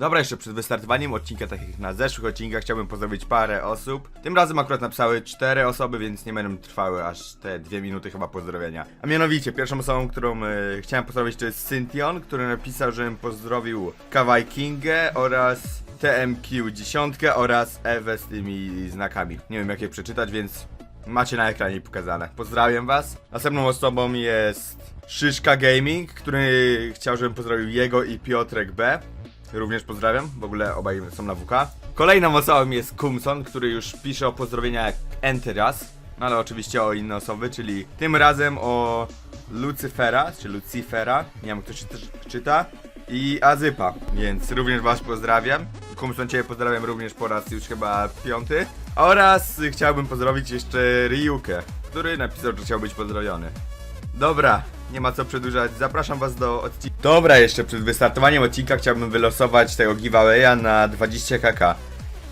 Dobra, jeszcze przed wystartowaniem odcinka, tak jak na zeszłych odcinkach, chciałbym pozdrowić parę osób. Tym razem akurat napisały cztery osoby, więc nie będą trwały aż te dwie minuty chyba pozdrowienia. A mianowicie, pierwszą osobą, którą e, chciałem pozdrowić to jest Cynthion, który napisał, żebym pozdrowił Kawai Kingę oraz TMQ10 oraz Ewę z tymi znakami. Nie wiem jak je przeczytać, więc macie na ekranie pokazane. Pozdrawiam was. Następną osobą jest Szyszka Gaming, który chciał, żebym pozdrowił jego i Piotrek B. Również pozdrawiam, w ogóle obaj są na WK. Kolejną osobą jest Kumson, który już pisze o pozdrowieniach Enty raz, no ale oczywiście o inne osoby, czyli tym razem o Lucyfera, czy Lucifera, nie wiem kto się też czyta, i Azypa, więc również was pozdrawiam. Kumson ciebie pozdrawiam również po raz już chyba piąty. Oraz chciałbym pozdrowić jeszcze Ryukę, który napisał, że chciał być pozdrowiony. Dobra, nie ma co przedłużać, zapraszam was do odcinka. Dobra, jeszcze przed wystartowaniem odcinka chciałbym wylosować tego giveawaya na 20 kk.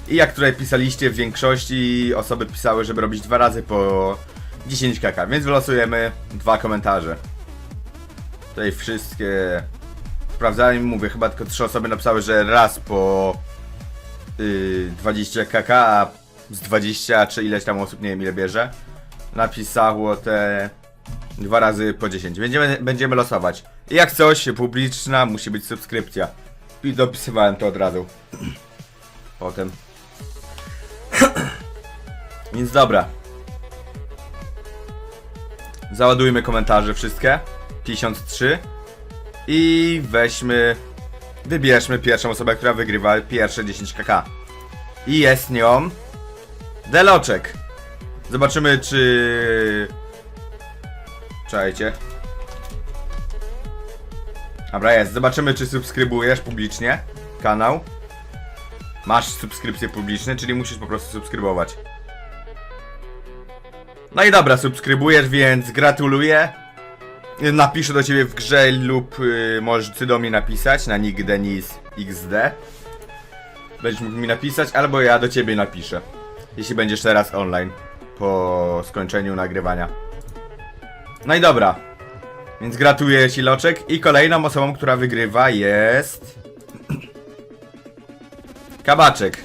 I jak tutaj pisaliście, w większości osoby pisały, żeby robić dwa razy po 10 kk, więc wylosujemy dwa komentarze. Tutaj wszystkie sprawdzałem i mówię, chyba tylko trzy osoby napisały, że raz po yy, 20 kk, a z 20 czy ileś tam osób, nie wiem ile bierze, napisało te Dwa razy po 10. Będziemy, będziemy losować. I jak coś, publiczna musi być subskrypcja. I dopisywałem to od razu. Potem. Więc dobra. Załadujmy komentarze wszystkie. 53. I weźmy. Wybierzmy pierwszą osobę, która wygrywa pierwsze 10 kk. I jest nią. Deloczek. Zobaczymy, czy Czekajcie. Dobra, jest. Zobaczymy, czy subskrybujesz publicznie kanał. Masz subskrypcje publiczne, czyli musisz po prostu subskrybować. No i dobra, subskrybujesz, więc gratuluję. Napiszę do ciebie w grze lub y, możesz ty do mnie napisać na nick Denis XD. Będziesz mógł mi napisać, albo ja do ciebie napiszę. Jeśli będziesz teraz online po skończeniu nagrywania. No i dobra. Więc gratuluję Ci Loczek. I kolejną osobą, która wygrywa jest... Kabaczek.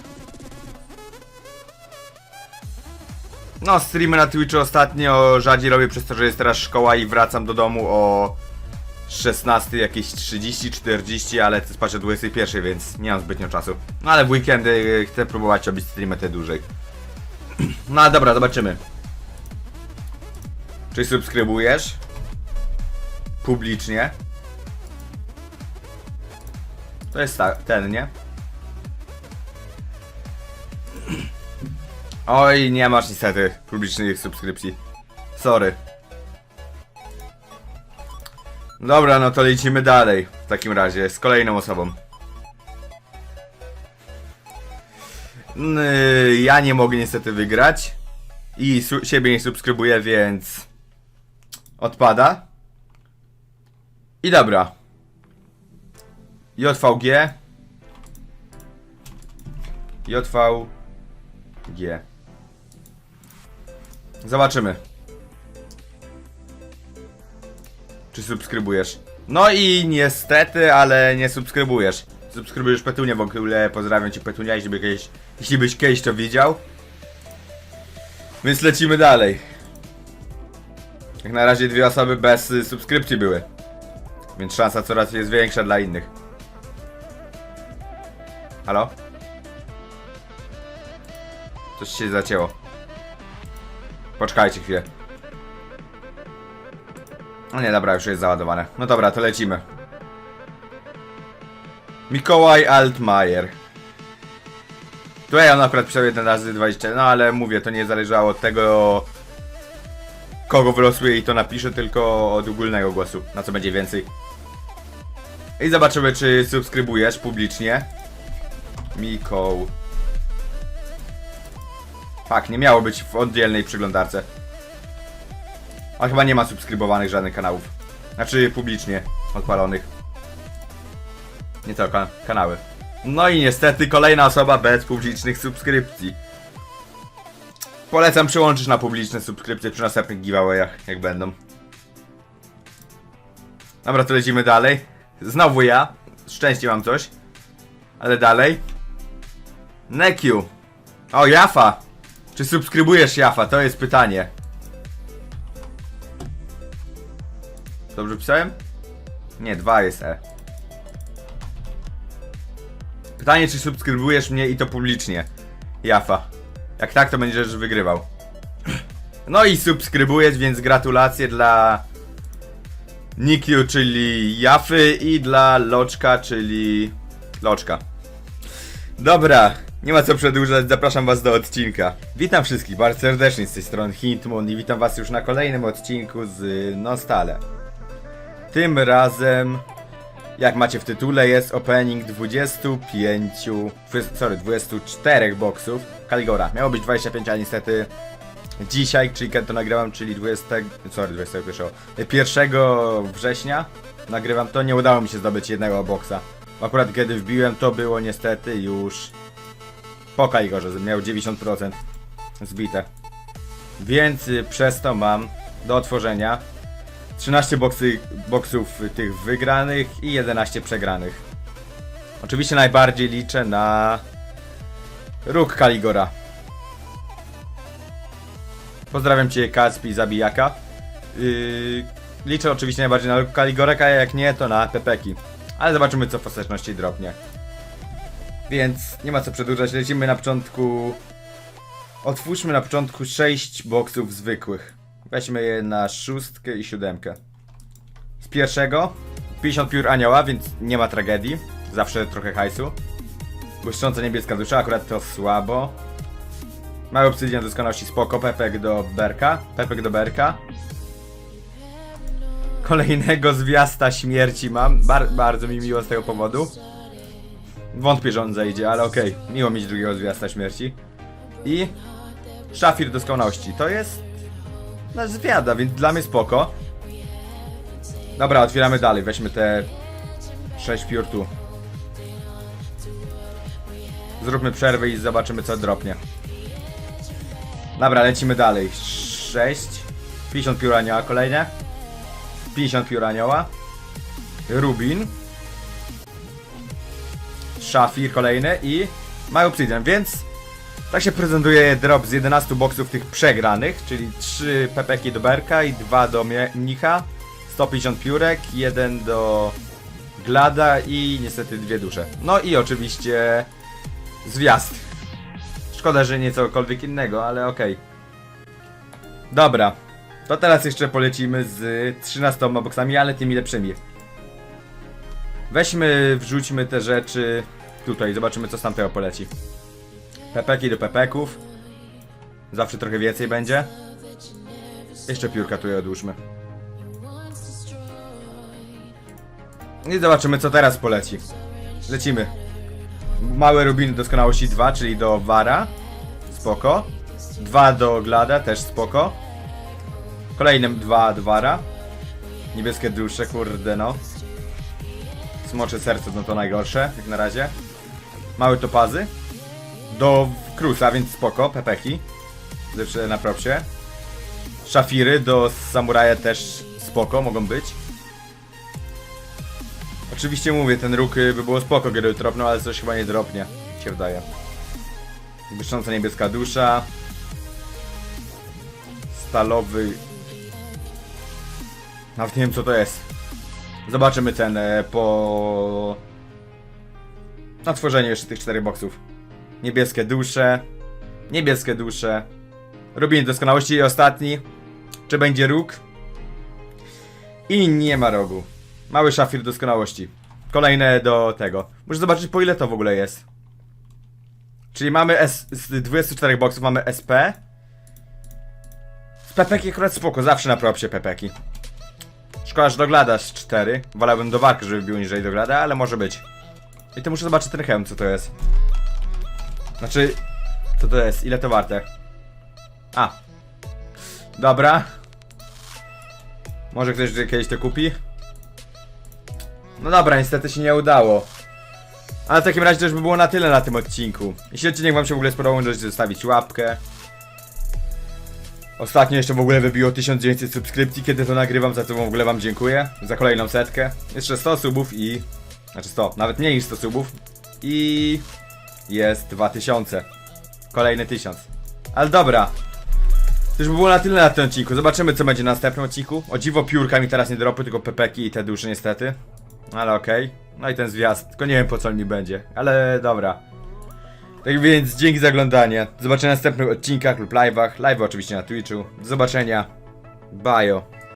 No, streamy na Twitchu ostatnio rzadziej robię przez to, że jest teraz szkoła i wracam do domu o 16 jakieś 30, 40, ale to spać o 21, więc nie mam zbytnio czasu. No ale w weekendy chcę próbować robić streamy te dłużej. No ale dobra, zobaczymy. Czy subskrybujesz? Publicznie. To jest ta, ten, nie? Oj, nie masz niestety publicznych subskrypcji. Sorry. Dobra, no to lecimy dalej. W takim razie, z kolejną osobą. Ja nie mogę niestety wygrać. I siebie nie subskrybuję, więc odpada. I dobra. JVG. JVG. Zobaczymy. Czy subskrybujesz? No i niestety, ale nie subskrybujesz. Subskrybujesz Petunię w ogóle, pozdrawiam cię Petunia, jeśli, kiedyś, jeśli byś kiedyś to widział. Więc lecimy dalej. Jak na razie dwie osoby bez y, subskrypcji były. Więc szansa coraz jest większa dla innych. Halo? Coś się zacięło. Poczekajcie chwilę. No nie, dobra, już jest załadowane. No dobra, to lecimy. Mikołaj Altmaier. Tutaj on akurat pisał 1 razy 20, no ale mówię, to nie zależało od tego kogo wylosuje i to napiszę, tylko od ogólnego głosu, na co będzie więcej. I zobaczymy, czy subskrybujesz publicznie. Mikoł. Tak, nie miało być w oddzielnej przeglądarce. A chyba nie ma subskrybowanych żadnych kanałów. Znaczy publicznie odpalonych. Nie ka kanały. No i niestety kolejna osoba bez publicznych subskrypcji. Polecam przyłączyć na publiczne subskrypcje przy następnych giveawayach, jak będą. Dobra, to lecimy dalej. Znowu ja. Szczęście mam coś. Ale dalej. Nekiu. O, Jafa. Czy subskrybujesz Jafa? To jest pytanie. Dobrze pisałem? Nie, dwa jest E. Pytanie, czy subskrybujesz mnie i to publicznie? Jafa. Jak tak, to będziesz wygrywał. No i subskrybujesz, więc gratulacje dla Nikiu, czyli Jafy i dla Loczka, czyli Loczka. Dobra, nie ma co przedłużać, zapraszam was do odcinka. Witam wszystkich bardzo serdecznie z tej strony Hintmon i witam was już na kolejnym odcinku z Nostale. Tym razem, jak macie w tytule, jest opening 25, dwu- sorry, 24 boksów Kaligora. Miało być 25, a niestety dzisiaj, czyli kiedy to nagrywam, czyli 20, sorry, 21, 1 września nagrywam to, nie udało mi się zdobyć jednego boksa. Akurat kiedy wbiłem, to było niestety już po Kaligorze, miał 90% zbite. Więc y, przez to mam do otworzenia 13 boksy, boksów tych wygranych i 11 przegranych. Oczywiście najbardziej liczę na róg Kaligora. Pozdrawiam Cię Kacpi Zabijaka. Yy, liczę oczywiście najbardziej na róg Kaligoreka, a jak nie to na Pepeki. Ale zobaczymy co w ostateczności drobnie. Więc nie ma co przedłużać, lecimy na początku... Otwórzmy na początku 6 boksów zwykłych. Weźmy je na szóstkę i siódemkę. Z pierwszego 50 piór anioła, więc nie ma tragedii. Zawsze trochę hajsu. Błyszcząca niebieska dusza, akurat to słabo. Mały obsydian doskonałości spoko, pepek do berka. Pepek do berka. Kolejnego zwiasta śmierci mam. Bar bardzo mi miło z tego powodu. Wątpię, że on zejdzie, ale okej. Miło mieć drugiego zwiasta śmierci. I szafir doskonałości. To jest na zwiada, więc dla mnie spoko. Dobra, otwieramy dalej. Weźmy te 6 piór tu. Zróbmy przerwę i zobaczymy co dropnie. Dobra, lecimy dalej. 6. 50 piór anioła kolejne. 50 piór anioła. Rubin. Szafir kolejny i mały obsydian, więc tak się prezentuje drop z 11 boksów tych przegranych, czyli 3 pepeki do Berka i 2 do Mnicha, 150 piórek, 1 do Glada i niestety dwie dusze. No i oczywiście zwiast. Szkoda, że nie cokolwiek innego, ale okej. Dobra, to teraz jeszcze polecimy z 13 boksami, ale tymi lepszymi. Weźmy, wrzućmy te rzeczy tutaj, zobaczymy co z tamtego poleci. Pepeki do pepeków. Zawsze trochę więcej będzie. Jeszcze piórka tu je odłóżmy. I zobaczymy co teraz poleci. Lecimy. Małe rubiny doskonałości 2, czyli do Wara. Spoko. 2 do Glada, też spoko. Kolejne 2 do Wara. Niebieskie dusze, kurde no. Smocze serce, no to najgorsze, jak na razie. Małe topazy do Cruza, więc spoko, pepeki. Zawsze na propsie. Szafiry do Samuraja też spoko, mogą być. Oczywiście mówię, ten róg y, by było spoko, gdyby dropnął, ale coś chyba nie dropnie, się wydaje. Błyszcząca niebieska dusza. Stalowy... Nawet nie wiem co to jest. Zobaczymy cenę po... Na tworzeniu jeszcze tych czterech boksów. Niebieskie dusze. Niebieskie dusze. Rubin doskonałości i ostatni. Czy będzie róg? I nie ma rogu. Mały szafir doskonałości. Kolejne do tego. Muszę zobaczyć po ile to w ogóle jest. Czyli mamy S z 24 boksów mamy SP. Z pepeki akurat spoko, zawsze na propsie pepeki. Szkoda, że doglada z 4. Wolałbym do warki, żeby bił niżej doglada, ale może być. I to muszę zobaczyć ten hełm, co to jest. Znaczy, co to jest? Ile to warte? A. Dobra. Może ktoś kiedyś to kupi? No dobra, niestety się nie udało. Ale w takim razie to już by było na tyle na tym odcinku. Jeśli odcinek wam się w ogóle spodobał, możecie zostawić łapkę. Ostatnio jeszcze w ogóle wybiło 1900 subskrypcji, kiedy to nagrywam, za co w ogóle wam dziękuję. Za kolejną setkę. Jeszcze 100 subów i... Znaczy 100, nawet mniej niż 100 subów. I jest 2000. Kolejny 1000. Ale dobra. To już by było na tyle na tym odcinku. Zobaczymy co będzie na następnym odcinku. O dziwo piórka mi teraz nie dropy, tylko pepeki i te dusze niestety. Ale okej. No i ten zwiast. Tylko nie wiem po co on mi będzie. Ale dobra. Tak więc dzięki za oglądanie. Do zobaczenia w następnych odcinkach lub live'ach. Live oczywiście na Twitchu. Do zobaczenia. Bajo.